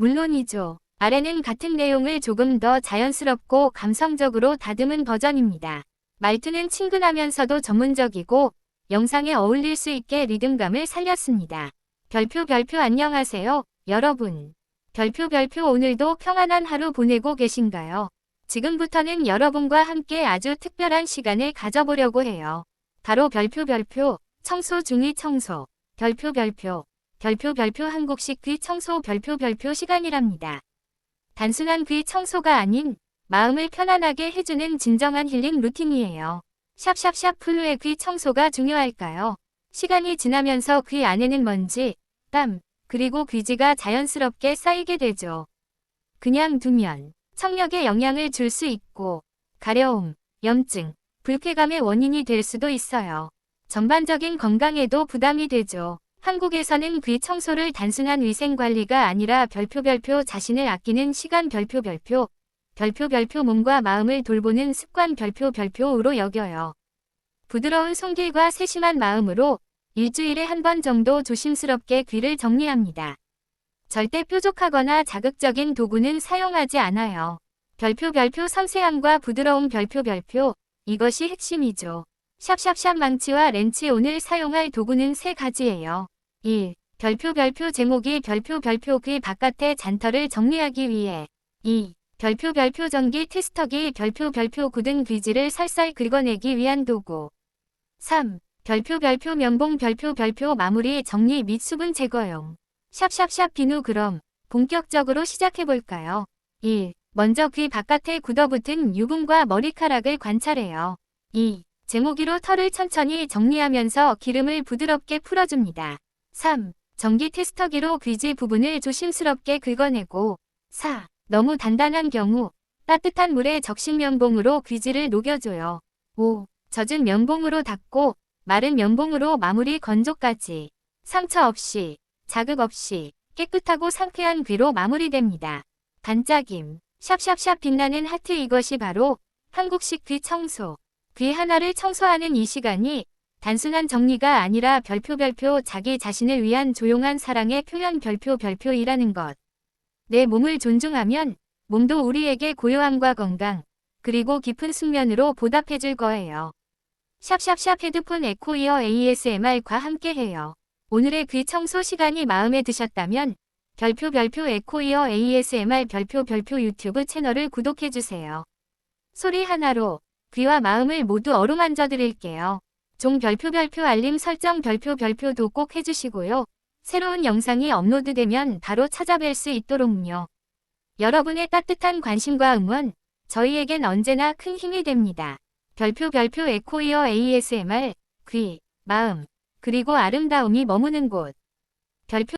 물론이죠. 아래는 같은 내용을 조금 더 자연스럽고 감성적으로 다듬은 버전입니다. 말투는 친근하면서도 전문적이고 영상에 어울릴 수 있게 리듬감을 살렸습니다. 별표 별표 안녕하세요, 여러분. 별표 별표 오늘도 평안한 하루 보내고 계신가요? 지금부터는 여러분과 함께 아주 특별한 시간을 가져보려고 해요. 바로 별표 별표, 청소 중의 청소, 별표 별표, 별표 별표 한국식 귀 청소 별표 별표 시간이랍니다. 단순한 귀 청소가 아닌 마음을 편안하게 해주는 진정한 힐링 루틴이에요. 샵샵샵 플루의 귀 청소가 중요할까요? 시간이 지나면서 귀 안에는 먼지, 땀, 그리고 귀지가 자연스럽게 쌓이게 되죠. 그냥 두면 청력에 영향을 줄 수 있고 가려움, 염증, 불쾌감의 원인이 될 수도 있어요. 전반적인 건강에도 부담이 되죠. 한국에서는 귀 청소를 단순한 위생 관리가 아니라 별표 별표 자신을 아끼는 시간 별표 별표, 별표 별표 몸과 마음을 돌보는 습관 별표 별표로 여겨요. 부드러운 손길과 세심한 마음으로 일주일에 한 번 정도 조심스럽게 귀를 정리합니다. 절대 뾰족하거나 자극적인 도구는 사용하지 않아요. 별표 별표 섬세함과 부드러운 별표 별표, 이것이 핵심이죠. 샵샵샵 망치와 렌치 오늘 사용할 도구는 세 가지예요. 1. 별표 별표 제목이 별표 별표 귀 바깥의 잔털을 정리하기 위해 2. 별표 별표 전기 테스터기 별표 별표 굳은 귀지를 살살 긁어내기 위한 도구 3. 별표 별표 면봉 별표 별표 마무리 정리 및 수분 제거용 샵샵샵 비누 그럼 본격적으로 시작해볼까요? 1. 먼저 귀 바깥에 굳어붙은 유분과 머리카락을 관찰해요. 2. 제모기로 털을 천천히 정리하면서 기름을 부드럽게 풀어줍니다. 3. 전기 테스터기로 귀지 부분을 조심스럽게 긁어내고 4. 너무 단단한 경우 따뜻한 물에 적신 면봉으로 귀지를 녹여줘요. 5. 젖은 면봉으로 닦고 마른 면봉으로 마무리 건조까지 상처 없이 자극 없이 깨끗하고 상쾌한 귀로 마무리됩니다. 반짝임 샵샵샵 빛나는 하트 이것이 바로 한국식 귀 청소. 귀 하나를 청소하는 이 시간이 단순한 정리가 아니라 별표 별표 자기 자신을 위한 조용한 사랑의 표현 별표 별표이라는 것. 내 몸을 존중하면 몸도 우리에게 고요함과 건강, 그리고 깊은 숙면으로 보답해줄 거예요. 샵샵샵 헤드폰 에코이어 ASMR과 함께해요. 오늘의 귀 청소 시간이 마음에 드셨다면 별표 별표 에코이어 ASMR 별표 별표 유튜브 채널을 구독해주세요. 소리 하나로 귀와 마음을 모두 어루만져 드릴게요. 종 별표 별표 알림 설정 별표 별표도 꼭 해주시고요. 새로운 영상이 업로드되면 바로 찾아뵐 수 있도록요. 여러분의 따뜻한 관심과 응원, 저희에겐 언제나 큰 힘이 됩니다. 별표 별표 에코이어 ASMR, 귀, 마음, 그리고 아름다움이 머무는 곳. 별표